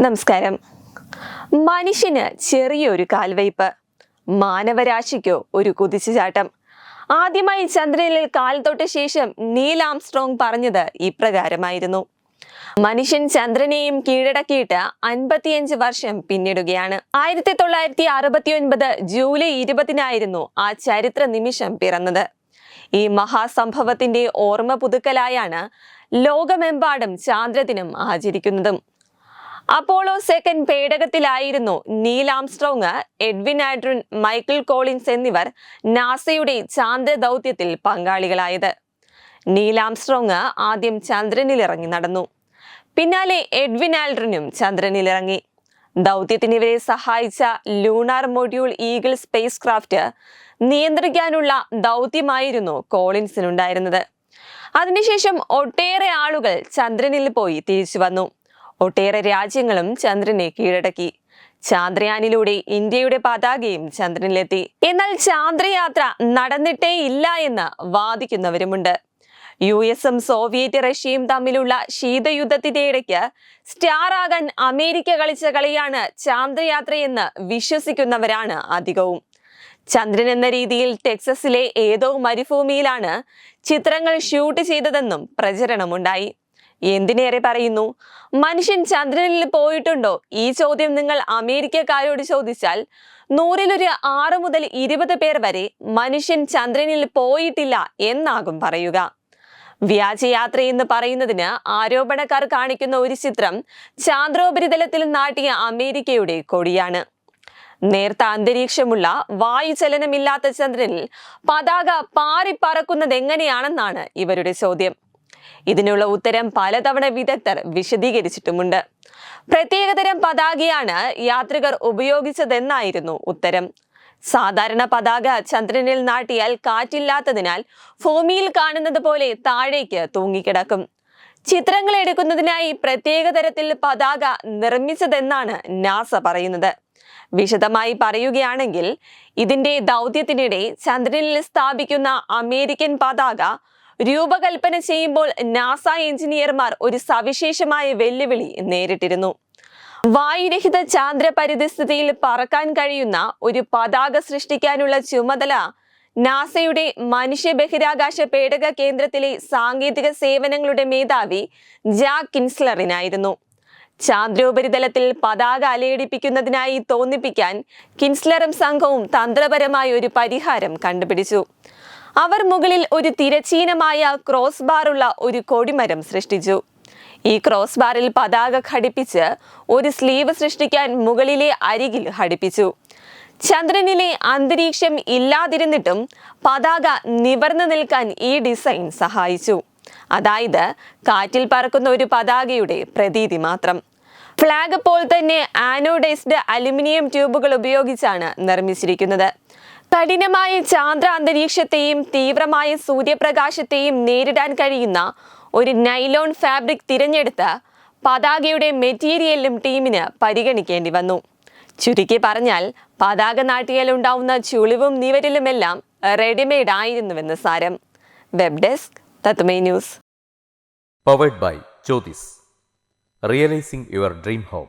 നമസ്കാരം. മനുഷ്യന് ചെറിയൊരു കാൽവയ്പ് മാനവരാശിക്കോ ഒരു കുതിച്ചുചാട്ടം. ആദ്യമായി ചന്ദ്രനിൽ കാൽ തൊട്ട ശേഷം നീൽ ആംസ്ട്രോങ് പറഞ്ഞത് ഇപ്രകാരമായിരുന്നു. മനുഷ്യൻ ചന്ദ്രനെയും കീഴടക്കിയിട്ട് അൻപത്തിയഞ്ച് വർഷം പിന്നിടുകയാണ്. ആയിരത്തി തൊള്ളായിരത്തി അറുപത്തി ഒൻപത് ജൂലൈ ഇരുപതിനായിരുന്നു ആ ചരിത്ര നിമിഷം പിറന്നത്. ഈ മഹാസംഭവത്തിന്റെ ഓർമ്മ പുതുക്കലായാണ് ലോകമെമ്പാടും ചാന്ദ്രദിനം ആചരിക്കുന്നതും. Apollo second പേടകത്തിലായിരുന്നു Neil Armstrong Edwin Aldrin Michael Collins എന്നിവർ നാസയുടെ ചാന്ദ്ര ദൗത്യത്തിൽ പങ്കാളികളായത്. നീൽ ആംസ്ട്രോങ് ആദ്യം ചന്ദ്രനിലിറങ്ങി നടന്നു. പിന്നാലെ എഡ്വിൻ ആൽഡ്രിനും ചന്ദ്രനിലിറങ്ങി. ദൗത്യത്തിന് ഇവരെ സഹായിച്ച lunar module Eagle spacecraft നിയന്ത്രിക്കാനുള്ള ദൗത്യമായിരുന്നു കോളിൻസിനുണ്ടായിരുന്നത്. അതിനുശേഷം ഒട്ടേറെ ആളുകൾ ചന്ദ്രനിൽ പോയി തിരിച്ചു വന്നു. ഒട്ടേറെ രാജ്യങ്ങളും ചന്ദ്രനെ കീഴടക്കി. ചാന്ദ്രയാനിലൂടെ ഇന്ത്യയുടെ പതാകയും ചന്ദ്രനിലെത്തി. എന്നാൽ ചാന്ദ്രയാത്ര നടന്നിട്ടേ ഇല്ല എന്ന് വാദിക്കുന്നവരുമുണ്ട്. യു എസും സോവിയറ്റ് റഷ്യയും തമ്മിലുള്ള ശീതയുദ്ധത്തിന്റെ ഇടയ്ക്ക് സ്റ്റാർ ആകാൻ അമേരിക്ക കളിച്ച കളിയാണ് ചാന്ദ്രയാത്രയെന്ന് വിശ്വസിക്കുന്നവരാണ് അധികവും. ചന്ദ്രൻ എന്ന രീതിയിൽ ടെക്സസിലെ ഏതോ മരുഭൂമിയിലാണ് ചിത്രങ്ങൾ ഷൂട്ട് ചെയ്തതെന്നും പ്രചരണമുണ്ടായി. എന്തിനേറെ പറയുന്നു? മനുഷ്യൻ ചന്ദ്രനിൽ പോയിട്ടുണ്ടോ? ഈ ചോദ്യം നിങ്ങൾ അമേരിക്കക്കാരോട് ചോദിച്ചാൽ നൂറിലൊരു ആറ് മുതൽ ഇരുപത് പേർ വരെ മനുഷ്യൻ ചന്ദ്രനിൽ പോയിട്ടില്ല എന്നാകും പറയുക. വ്യാജയാത്ര എന്ന് പറയുന്നതിന് ആരോപണക്കാർ കാണിക്കുന്ന ഒരു ചിത്രം ചാന്ദ്രോപരിതലത്തിൽ നാട്ടിയ അമേരിക്കയുടെ കൊടിയാണ്. നേർത്ത അന്തരീക്ഷമുള്ള വായുചലനമില്ലാത്ത ചന്ദ്രനിൽ പതാക പാറിപ്പറക്കുന്നത് എങ്ങനെയാണെന്നാണ് ഇവരുടെ ചോദ്യം. ഇതിനുള്ള ഉത്തരം പലതവണ വിദഗ്ധർ വിശദീകരിച്ചിട്ടുമുണ്ട്. പ്രത്യേകതരം പതാകയാണ് യാത്രികർ ഉപയോഗിച്ചതെന്നായിരുന്നു ഉത്തരം. സാധാരണ പതാക ചന്ദ്രനിൽ നാട്ടിയാൽ കാറ്റില്ലാത്തതിനാൽ ഭൂമിയിൽ കാണുന്നത് പോലെ താഴേക്ക് തൂങ്ങിക്കിടക്കും. ചിത്രങ്ങൾ എടുക്കുന്നതിനായി പ്രത്യേക തരത്തിൽ പതാക നിർമ്മിച്ചതെന്നാണ് നാസ പറയുന്നത്. വിശദമായി പറയുകയാണെങ്കിൽ ഇതിന്റെ ദൗത്യത്തിനിടെ ചന്ദ്രനിൽ സ്ഥാപിക്കുന്ന അമേരിക്കൻ പതാക രൂപകൽപ്പന ചെയ്യുമ്പോൾ നാസ എഞ്ചിനീയർമാർ ഒരു സവിശേഷമായ വെല്ലുവിളി നേരിട്ടിരുന്നു. വായുരഹിത ചാന്ദ്ര പരിതസ്ഥിതിയിൽ പറക്കാൻ കഴിയുന്ന ഒരു പതാക സൃഷ്ടിക്കാനുള്ള ചുമതല നാസയുടെ മനുഷ്യ ബഹിരാകാശ പേടക കേന്ദ്രത്തിലെ സാങ്കേതിക സേവനങ്ങളുടെ മേധാവി ജാക്ക് കിൻസ്ലറിനായിരുന്നു. ചാന്ദ്രോപരിതലത്തിൽ പതാക അലയടിപ്പിക്കുന്നതിനായി തോന്നിപ്പിക്കാൻ കിൻസ്ലറും സംഘവും തന്ത്രപരമായ ഒരു പരിഹാരം കണ്ടുപിടിച്ചു. അവർ മുകളിൽ ഒരു തിരച്ചീനമായ ക്രോസ് ബാറുള്ള ഒരു കൊടിമരം സൃഷ്ടിച്ചു. ഈ ക്രോസ് ബാറിൽ പതാക ഘടിപ്പിച്ച് ഒരു സ്ലീവ് സൃഷ്ടിക്കാൻ മുകളിലെ അരികിൽ ഘടിപ്പിച്ചു. ചന്ദ്രനിലെ അന്തരീക്ഷം ഇല്ലാതിരുന്നിട്ടും പതാക നിവർന്നു നിൽക്കാൻ ഈ ഡിസൈൻ സഹായിച്ചു. അതായത് കാറ്റിൽ പറക്കുന്ന ഒരു പതാകയുടെ പ്രതീതി മാത്രം. ഫ്ലാഗ് പോൾ തന്നെ ആനോഡൈസ്ഡ് അലുമിനിയം ട്യൂബുകൾ ഉപയോഗിച്ചാണ് നിർമ്മിച്ചിരിക്കുന്നത്. കഠിനമായ ചാന്ദ്ര അന്തരീക്ഷത്തെയും തീവ്രമായ സൂര്യപ്രകാശത്തെയും നേരിടാൻ കഴിയുന്ന ഒരു നൈലോൺ ഫാബ്രിക് തിരഞ്ഞെടുത്ത് പതാകയുടെ മെറ്റീരിയലും ടീമിന് പരിഗണിക്കേണ്ടി വന്നു. ചുരുക്കി പറഞ്ഞാൽ പതാക നാട്ടിയാലുണ്ടാവുന്ന ചുളിവും നിവരലുമെല്ലാം റെഡിമെയ്ഡ് ആയിരുന്നുവെന്ന് സാരം. Web desk തത്മേ news. Powered by Jyothis realising your dream home